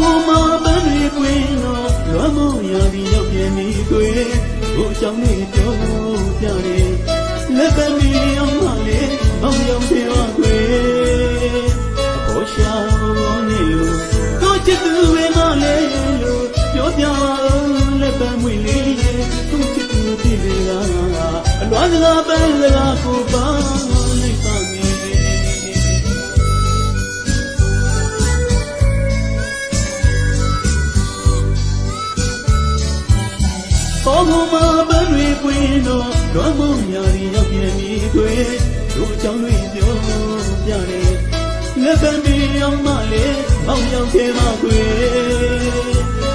ဘောဟမပန်းတွေကွင်းတော့လွမ်းမောရပြီးရောက်ပြနေကွယ်ဘိုးချောင်းလေးပြောပြတယ်လက်ပတ်မီအောင်မလေးဘောင်ရောက်ပြေပါကွယ်အဘောရှာဘောနေလို့တို့ချစ်သူပဲမလေးလို့ပြောပြလက်ပတ်မွေလေးရဲ့တို့ချစ်သူပြည်လေကအလွမ်းစကားပန်းစကားကိုပါလိုက်ပါ ဘောဘမပန်းတွေပွင့်တော့လွမ်းမို့ညာရီရောက်ပြန်ပြီကွယ်တို့ကြောင့်တွေပြောပြတယ်လက်ပံပင်အောင်မလေးမောင်ရောက်သေးပါကွယ်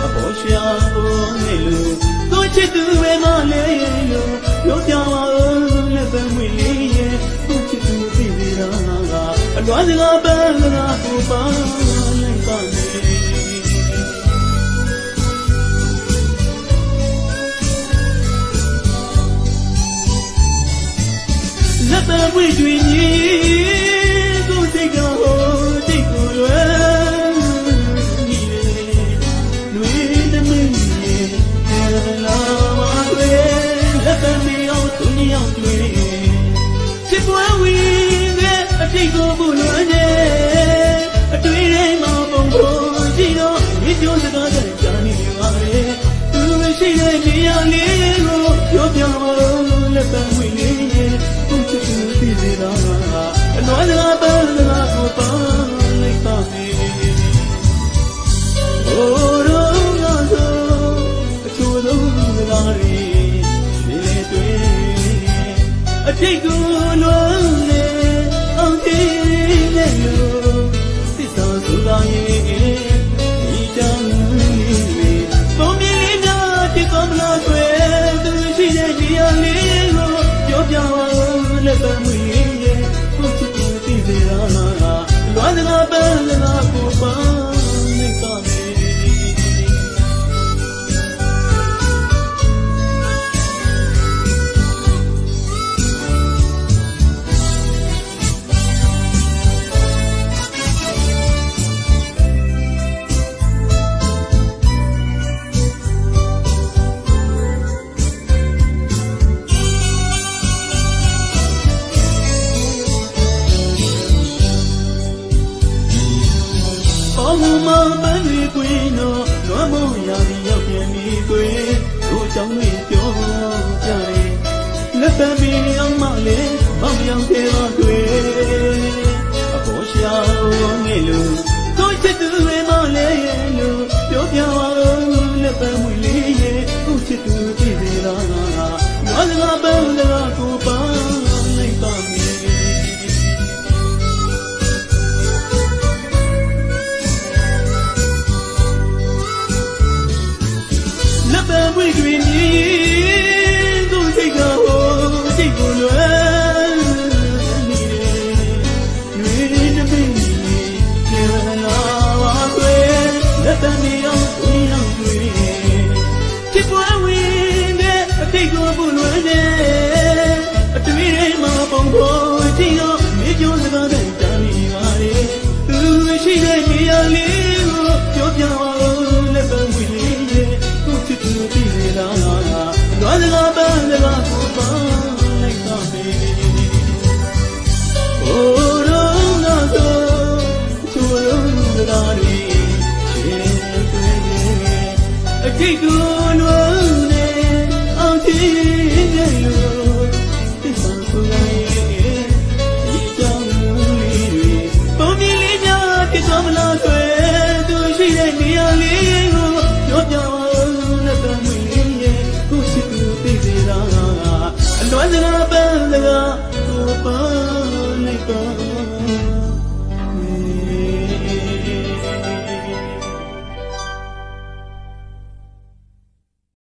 အပေါ်ရှာပေါ်နေလို့တို့ချစ်သူပဲမလေးလို့ပြောပြပါဦးလက်ပံဝင်လေးရဲ့တို့ချစ်သူသိသေးတာကအလွမ်းစကားပန်းစကား ပံပွေတွင်ကြီးကိုစိတ်ကဟိုတိတ်ကိုလွယ်ညီလေလွေသမီးရေလာမတွေလက်ပံမီအောင်သူညောင်တွေ ပါရီလေတွေ့အတိတ်ကိုလုံးနေအောင်ကြည့်နေလို့ မ်းမို့ရာဒီရောက်ပြန်ပြီကွယ်တို့ကြောင့်တွေပြောပြတယ်လက်ပံပင်အောင်မလေးမောင်ပြောင်သေးပါကွယ်အပေါ်ရှာနေလို့တို့ချစ်သူ ပံပွေတွင်မြည်သူစိတ်ကဟိုစိတ်ကိုလွယ်နေတယ်တွေတပိကျေလာပါကွယ်လက်ပံမြေအောင်သူရောက်တွေချစ်ပွဲဝင်တဲ့အတိတ်ကိုပူလွယ်နေ အိုးရုံး